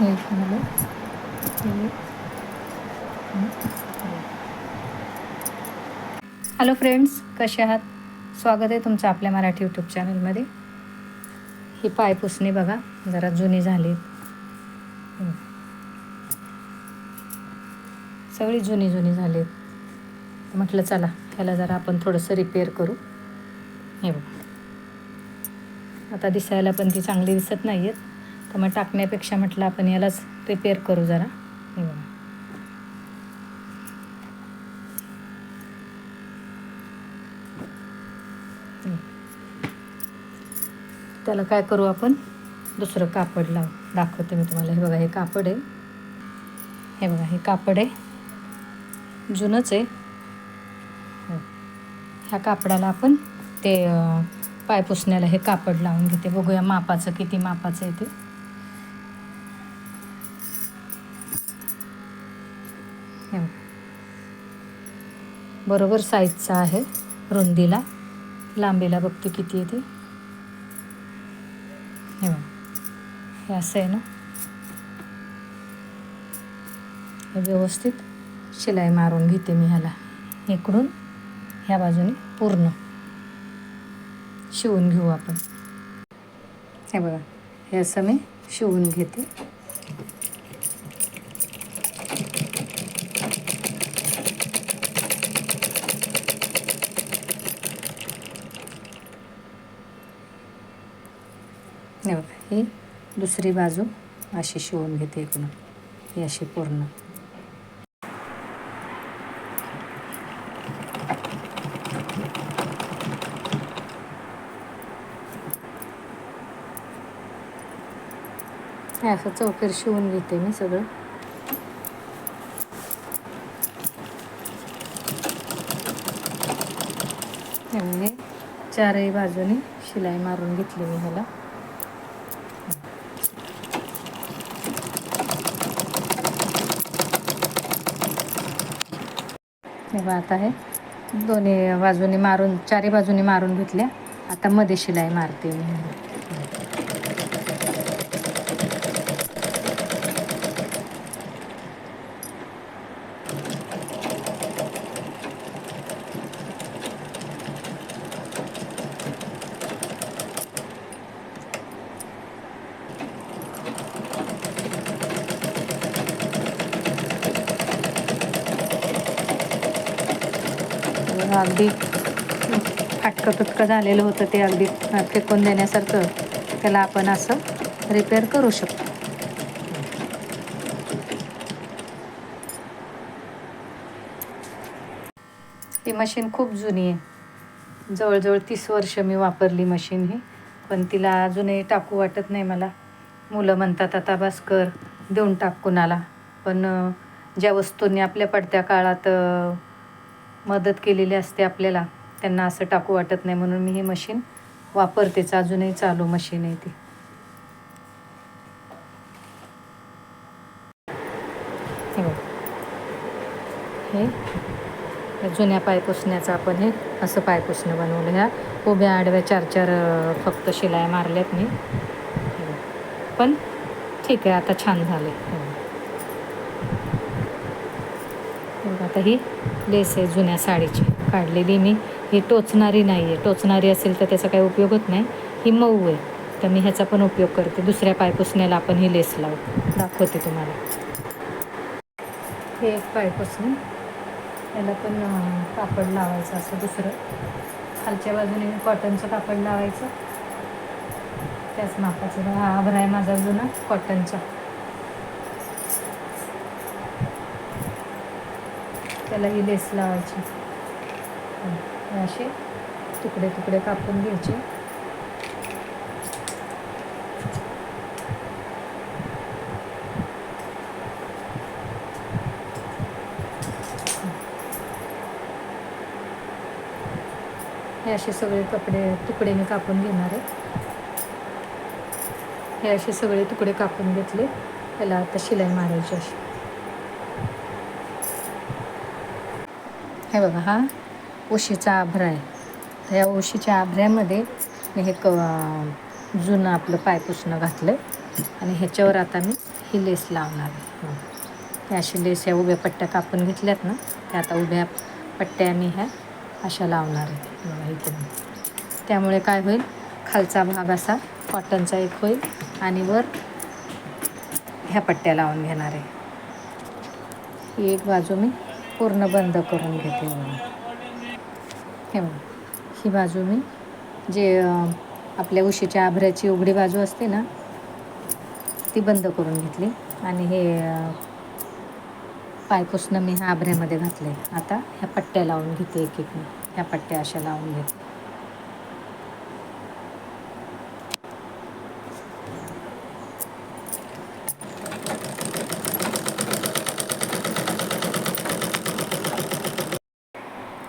हे hello friends कसे आहात? स्वागत आहे तुमचं आपल्या मराठी यूट्यूब चॅनलमध्ये. ही पायपुसणी बघा जरा जुनी झाली. सगळी जुनी जुनी झाली. म्हटलं चला ह्याला जरा आपण थोडंसं रिपेअर करू. हे बघा. आता दिसायला पण ती चांगली दिसत नाही आहेत तर मग टाकण्यापेक्षा म्हटलं आपण यालाच रिपेअर करू जरा. हे बघा. त्याला काय करू आपण? दुसरं कापड लाव. दाखवते मी तुम्हाला. हे बघा हे कापड आहे. हे बघा हे कापड आहे. जुनंच आहे. हो. ह्या कापडाला आपण ते पाय पुसण्याला हे कापड लावून घेते. बघूया मापाचं किती मापाचं आहे ते हे बघा. बरोबर साईजचा आहे. रुंदीला लांबीला बघते किती आहे ती. हे बघा. हे असं आहे ना. हे व्यवस्थित शिलाई मारून घेते मी ह्याला. इकडून ह्या बाजूने पूर्ण शिवून घेऊ आपण. हे बघा. हे असं मी शिवून घेते. हे बघा ही दुसरी बाजू अशी शिवून घेते इकडून. ही अशी पूर्ण. असं चौफेर शिवून घेते मी सगळं. हे चारही बाजूनी शिलाई मारून घेतली मी ह्याला. हे बात आता हे दोन्ही बाजूनी मारून चारी बाजूनी मारून घेतल्या. आता मध्ये शिलाई मारते मी. अगदी फाटकं तुटकं झालेलं होतं ते अगदी फेकून देण्यासारखं. त्याला आपण असं रिपेअर करू शकतो. ती मशीन खूप जुनी आहे. जवळजवळ तीस वर्ष मी वापरली मशीन ही. पण तिला अजूनही टाकू वाटत नाही मला. मुलं म्हणतात आता बस कर देऊन टाक कुणाला. पण ज्या वस्तूंनी आपल्या पडत्या काळात मदत केलेली असते आपल्याला. त्यांना असं टाकू वाटत नाही म्हणून मी ही मशीन वापरतेच अजूनही चालू मशीन आहे ती. हे जुन्या पाय पुसण्याचं आपण हे असं पाय पुसणं बनवलं. ह्या उभ्या आडव्या चार चार फक्त शिलाई मारल्यात मी. पण ठीक आहे आता छान झाले आता ही लेस आहे जुन्या साडीची काढलेली मी ही टोचणारी नाही आहे टोचणारी असेल तर त्याचा काही उपयोग होत नाही ही मऊ आहे तर मी ह्याचा पण उपयोग करते दुसऱ्या पायपुसण्याला आपण ही लेस लावू दाखवते तुम्हाला हे एक पायपुसणी याला पण कापड लावायचं असं दुसरं खालच्या बाजूने कॉटनचं कापड लावायचं त्याच मापाचं हा आभरा आहे माझा जुना कॉटनचा त्याला ही लेस लावायची. हे असे तुकडे तुकडे कापून घ्यायचे. हे. असे सगळे कपडे तुकडे मी कापून घेणार आहे. हे असे सगळे तुकडे कापून घेतले. त्याला आता शिलाई मारायची अशी. हे बघा हा उशीचा आभरा आहे. तर या उशीच्या आभऱ्यामध्ये मी हे क जुनं आपलं पाय पुसणं घातलं आणि ह्याच्यावर आता मी ही लेस लावणार आहे. हं. अशी लेस या उभ्या पट्ट्या कापून घेतल्यात ना त्या आता उभ्या पट्ट्या मी ह्या अशा लावणार आहे. बघा. त्यामुळे काय होईल खालचा भाग असा कॉटनचा एक होईल आणि वर ह्या पट्ट्या लावून घेणार आहे. ही एक बाजू मी पूर्ण बंद करून घेते हे ही बाजू मी जे आपल्या उशीच्या आभऱ्याची उघडी बाजू असते ना ती बंद करून घेतली. आणि हे पायपुसणं मी ह्या आभऱ्यामध्ये घातले आता ह्या पट्ट्या लावून घेते एक एक ह्या पट्ट्या अशा लावून घेते.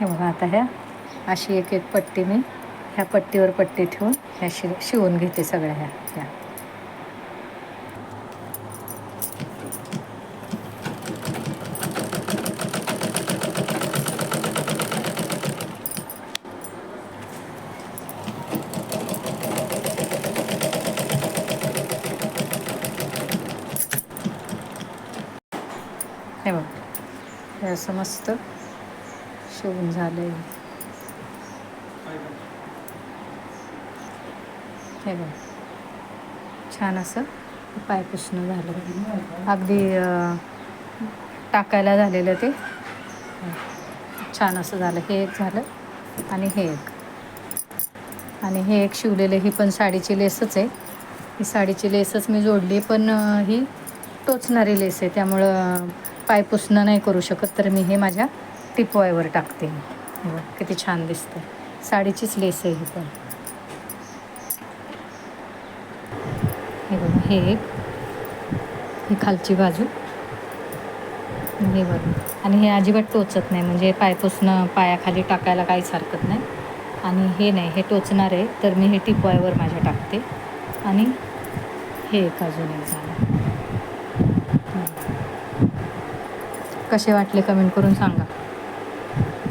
हे बघा आता ह्या. अशी एक एक पट्टी मी ह्या पट्टीवर पट्टी ठेवून ह्या शि शिवून घेते सगळ्या ह्या. ह्या. हे बघ. हे असं मस्त शिवून झालं हे बघ. छान असं पाय पुसणं झालं. अगदी टाकायला झालेलं ते. छान असं झालं. हे एक झालं आणि हे एक. आणि हे एक शिवलेलं ही पण साडीची लेसच आहे. ही साडीची लेसच मी जोडली पण ही टोचणारी लेस आहे. त्यामुळं पाय पुसणं नाही करू शकत. तर मी हे माझ्या टिपवायवर टाकते किती छान दिसतं. साडीचीच लेस आहे ही पण. हे बघा हे एक. ही खालची बाजू. हे बघा. आणि हे अजिबात टोचत नाही म्हणजे पाय टोचणं पायाखाली टाकायला काहीच हरकत नाही. आणि हे नाही हे टोचणार आहे तर मी हे टिपवायवर माझ्या टाकते. आणि हे एक अजून एक झालं. कसे वाटले कमेंट करून सांगा.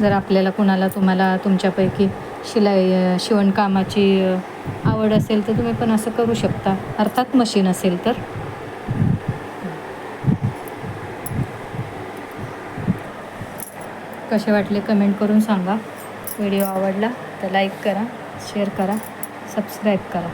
जर आपल्याला कुणाला तुम्हाला तुमच्यापैकी शिलाई शिवणकामाची आवड असेल तर तुम्ही पण असं करू शकता. अर्थात मशीन असेल तर. कसे वाटले कमेंट करून सांगा. व्हिडिओ आवडला तर लाईक करा शेअर करा सबस्क्राईब करा.